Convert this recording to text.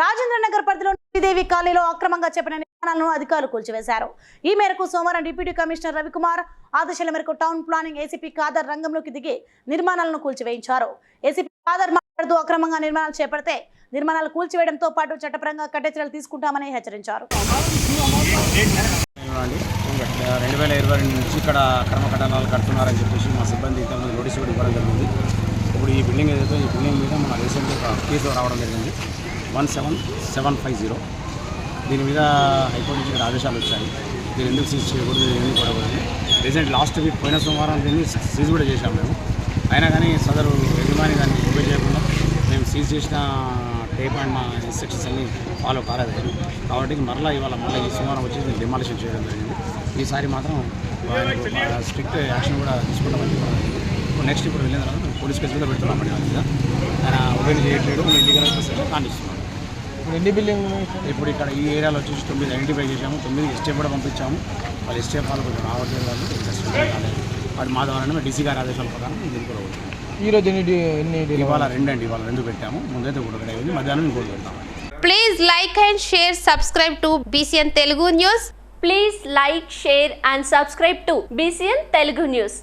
రాజేంద్ర నగర్ పరిధిలోని శ్రీదేవి కాలనీలో అక్రమంగా చెప్పిన నిర్మాణాలను అధికారులు కూల్చివేశారు. ఈ మేరకు సోమవారం డిప్యూటీ కమిషనర్ రవికుమార్ ఆదేశాల మేరకు టౌన్ ప్లానింగ్ ఏసీపీ ఖాదర్ రంగంలోకి దిగి నిర్మాణాలను కూల్చివేయించారు. ఏసీపీ ఖాదర్ మాట్లాడుతూ అక్రమంగా నిర్మాణాలు చేపడితే నిర్మాణాలు కూల్చివేయడంతో పాటు చట్టపరంగా కఠిన చర్యలు తీసుకుంటామని హెచ్చరించారు. రెండు వేల ఇరవై రెండు నుంచి ఇక్కడ కర్మ కట్టడాలు కడుతున్నారని చెప్పేసి మా సిబ్బంది ఇంతకుముందు నోటీస్ కూడా ఇవ్వడం జరిగింది. ఇప్పుడు ఈ బిల్డింగ్ ఏదైతే ఈ బిల్డింగ్ మీద మన రీసెంట్గా కేసు రావడం జరిగింది. One seven seven five zero. దీని మీద హైకోర్టు నుంచి ఇక్కడ ఆదేశాలు వచ్చాయి. దీన్ని ఎందుకు సీజ్ చేయకూడదు ఏమీ కూడకూడదు రీసెంట్ లాస్ట్ వీక్ పోయిన సోమవారం దీన్ని సీజ్ కూడా చేశాం మేము. అయినా కానీ సదరు యజమాని దాన్ని ఓపెన్ చేయకుండా మేము సీజ్ చేసిన టేప్ అండ్ మా ఇన్స్ట్రక్షన్స్ అన్ని ఫాలో కాలేదు. కాబట్టి మరలా ఇవాళ మళ్ళీ ఈ సోమవారం వచ్చి డిమాలిషన్ చేయడం జరిగింది. ఈసారి మాత్రం స్ట్రిక్ట్ యాక్షన్ కూడా తీసుకుంటామని ఇప్పుడు నెక్స్ట్ ఇప్పుడు వెళ్ళిన తర్వాత పోలీస్ కేసు కూడా పెడుతున్నాం అండి ఆయన ఉపయోగం చేయట్లేదు ఇల్లీగల్ లీగల్ కానిస్తున్నాం ఇప్పుడు ఎన్ని బిల్డింగ్ ఉన్నాయి? ఇప్పుడు ఇక్కడ ఈ ఏరియాలో వచ్చేసి తొమ్మిది ఐడెంటిఫై చేశాము. తొమ్మిది ఎస్టేప్ కూడా పంపించాము. వాళ్ళు ఎస్టేప్ వాళ్ళు కొంచెం రావట్లేదు వాళ్ళు. వాటి మా ద్వారా డీసీ గారి ఆదేశాల ప్రకారం మేము దీనికి కూడా పోతున్నాం. ఈ రోజు ఎన్ని ఎన్ని ఇవాళ రెండు అండి. ఇవాళ రెండు పెట్టాము. ముందైతే ఒకటి అయింది. మధ్యాహ్నం ఇంకోటి పెడతాము Please like and share, subscribe to BCN Telugu News. Please like, share and subscribe to BCN Telugu News.